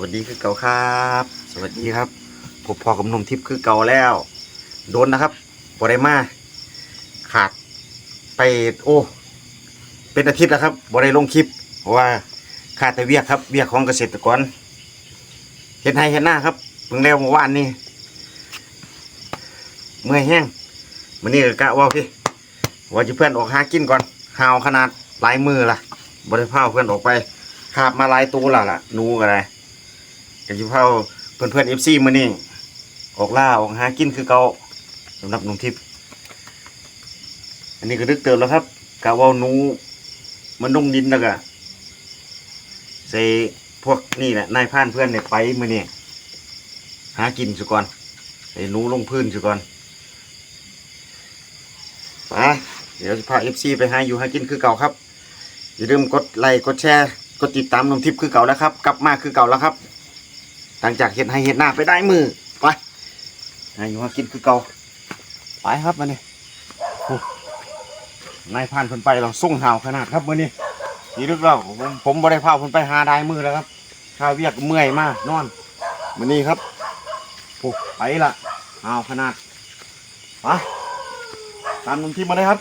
วัสดีคือเก่าครับ สวัสดีครับผมพอกับนมทิพย์คือเก่าแล้ว โดนนะครับบอได้มาขาดไปโอ้เป็นอาทิตย์แล้วครับบอได้ลงคลิป เพราะว่าขาดแต่เวียกครับ เวียกของเกษตรกรเห็นให้เห็นหน้าครับเพิ่งแล้วเมื่อวานนี้เมื่อยแห้งมันนี้ก็กะว่าพี่ว่าจะเพื่อนออกหากินก่อนหาวขนาดลายมือละบริพาเพื่อนออกไปขาบมาลายตัวและล่ะนูก็ได้ กับจิเผาเพื่อนเพื่อนเอฟซีมือนี่ออกล่าออกหากินคือเก่าสำหรับหนุ่มทิพย์อันนี้ก็ดึกเติมแล้วครับกะว่านูมันนุ่งดินแล้วก็ใส่พวกนี่แหละนายพานเพื่อนเนี่ยไปมือนี่หากินสุก่อนใส่นูลงพื้นสุก่อนไปเดี๋ยวพาเอฟซีไปหาอยู่หากินคือเก่าครับอย่าลืมกดไลค์กดแชร์กดติดตามนมทิพย์คือเก่าแล้วครับ กลับมาคือเก่าแล้วครับ หลังจากเห็ดให้เห็ดหน้าไปได้มือไปนายอยู่มากินคือเก่าไปครับมาเนี่ยนายพานเพิ่นไปเราส่งหาวขนาดครับมื่อนี้นี่รึกเราผมผมบ่ได้พาเพิ่นไปหาได้มือแล้วครับข้าวเวียกเมื่อยมากนอนมื่อนี้ครับโอ้ไปละหาวขนาดไปตามนมทิพย์มาเลยครับ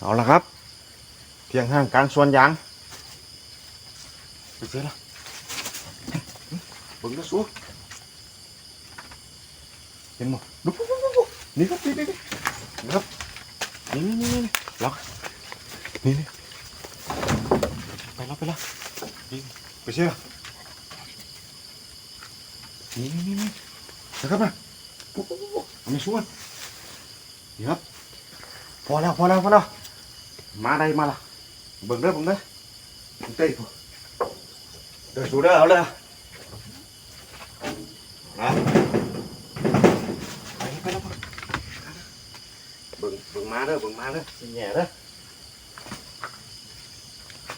เอาละครับ เพียงห้างกลางสวนยาง ไปเจอแล้วบิ่งแล้วสูเห็นบ่ดูดูดูดูนี่ครับนี่นี่นี่ครับนี่นี่นี่นี่ล็อกนี่นี่ไปแล้วไปแล้วไปเชื่อนี่นี่นี่นี่นะครับนะปุ๊บปุ๊บปุ๊บเอาไม่ชวนนี่ครับพอแล้วพอแล้วพอแล้วมา đây mà là bừng đấy bừng đấy bừng tây phụ đợi xuống đây ở đây đó đấy cái đó bừng bừng má đó bừng má đó xin nhẹ đó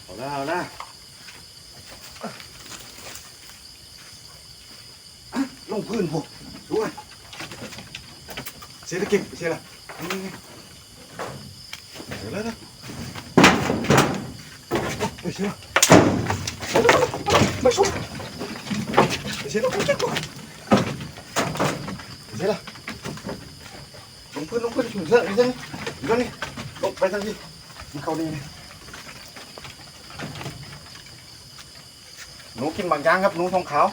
ở đây ở đây lông พื้นผมด้วยเสียตะเก็บเสียละนี่นี่เดี๋ยวแล้วนะ Ôi xíu mày xuống, Baixou. Dizê là không chết rồi. Dizê là. Ông quên, ông quên chủ sợ đi dân. Dân đi. Ông bay ra đi. Mà cậu đi này. Nú kim bằng giang gấp nú thông kháo.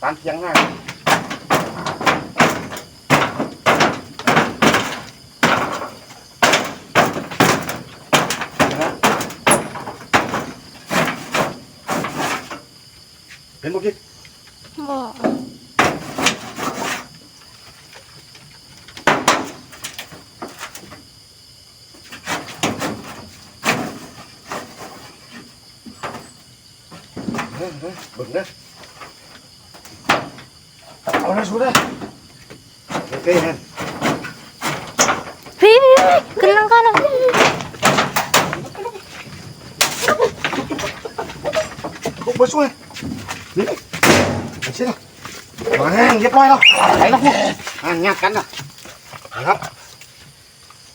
Tán tiếng này. เป็นบุกิบ่เฮ้ยเฮ้ยเบิ่งนะเอาหน้าสูดเลยเต้นพี่พี่พี่ขึ้นนั่งก่อนนะพี่ลุกมาช่วยนี่ ไม่ใช่หรอมาแห้งเรียบร้อยแล้วไปแล้วพวกอ่านงานกันนะนะครับ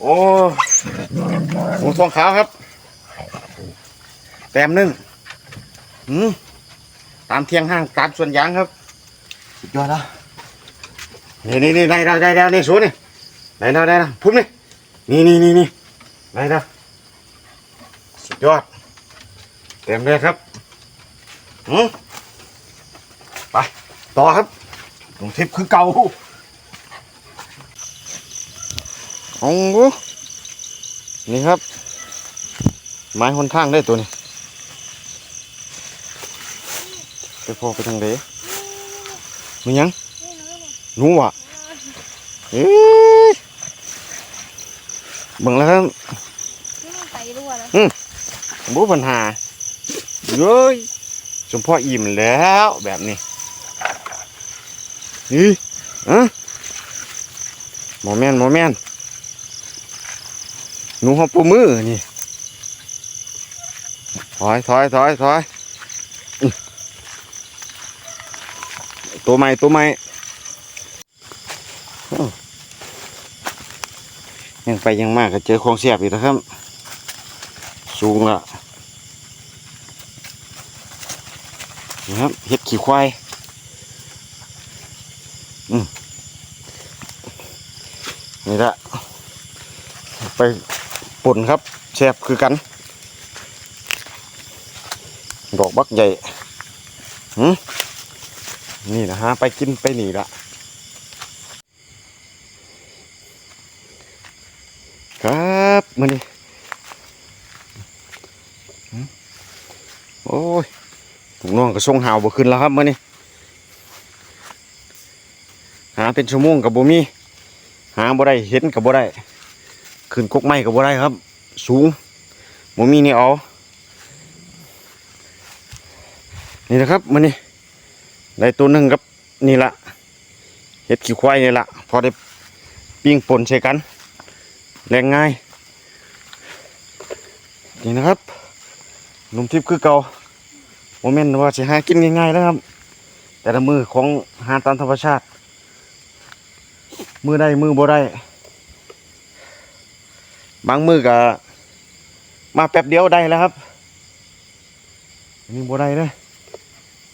โอ้หมูทองขาวครับ แต้มหนึ่งอืมตามเที่ยงห้างตามส่วนยางครับ สุดยอดแล้วนี่นี่นี่ได้ได้ได้ได้นี่สูนี่ได้ได้ได้นะพุ่มนี่นี่นี่นี่นี่ได้แล้วสุดยอดเต็มเลยครับอืม ไปต่อครับลงทิพย์คือเก่าโอ้โหนี่ครับ ไม้หนทางได้ตัวนี้ไปพอไปทางเดมันยังหนูอะเอ๊ะเบิ่งแล้วครับนี่มันไปรั่วแล้วบุปัญหาเย้ยสมพ่ออิ่มแล้วแบบนี้ นี่อะหมอแมนหมอแมนหนูหัวปูมือนี่ถอยถอยถอยถอยตัวใหม่ตัวใหม่ยังไปยังมากก็เจอของเสียบอีกแล้วครับ สูงละนี่ครับเห็ดขี้ควาย นี่ละไปป่นครับแซบคือกัน ดอกบักใหญ่หืมนี่นะฮะ ไปกินไปหนีละครับมือนี้หืมโอ้ยถุงน้องก็ส่งหาวบ่ขึ้นแล้วครับมือนี้หา เป็นชั่วโมงกับบ่มี หาบ่ได้เห็นกับบ่ได้ขึ้นกกไม้กับบ่ได้ครับ สูงบ่มีนี่เอานี่นะครับมันนี่ได้ตัวหนึ่งครับนี่ละเห็ดขี้ควายนี่ละพอได้ปิ้งป่นใส่กัน แรงง่าย นี่นะครับนุ่มทิพย์คือเก่าโมเมนต์ว่าจะหากินง่ายๆแล้วครับ แต่ละมือของหาตามธรรมชาติ มือได้มือบ่ได้ บางมือก็มาแป๊บเดียวได้แล้วครับอันนี้บ่ได้เลย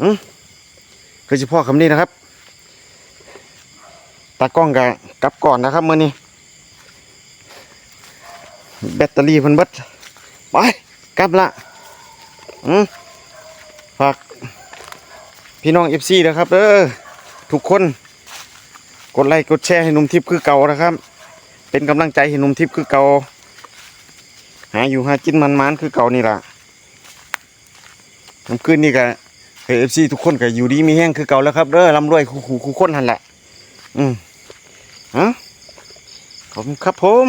อืมคือเฉพาะคำนี้นะครับ ตากล้องกับกลับก่อนนะครับมื่อนี้ แบตเตอรี่เพิ่นเบิดไปกลับละอืมฝากพี่น้องเอฟซีนะครับเออทุกคน กดไลค์กดแชร์ให้หนุ่มทิพย์คือเก่านะครับ เป็นกำลังใจให้หนุ่มทิพย์คือเก่าหาอยู่หากินมันมันคือเก่านี่ล่ะน้ำขึ้นนี่ก็เอฟซีทุกคนก็อยู่ดีมีแห้งคือเก่าแล้วครับเด้อร่ำรวยคู่คู่คู่คนหันแหละ อืมฮะขอบคุณครับผม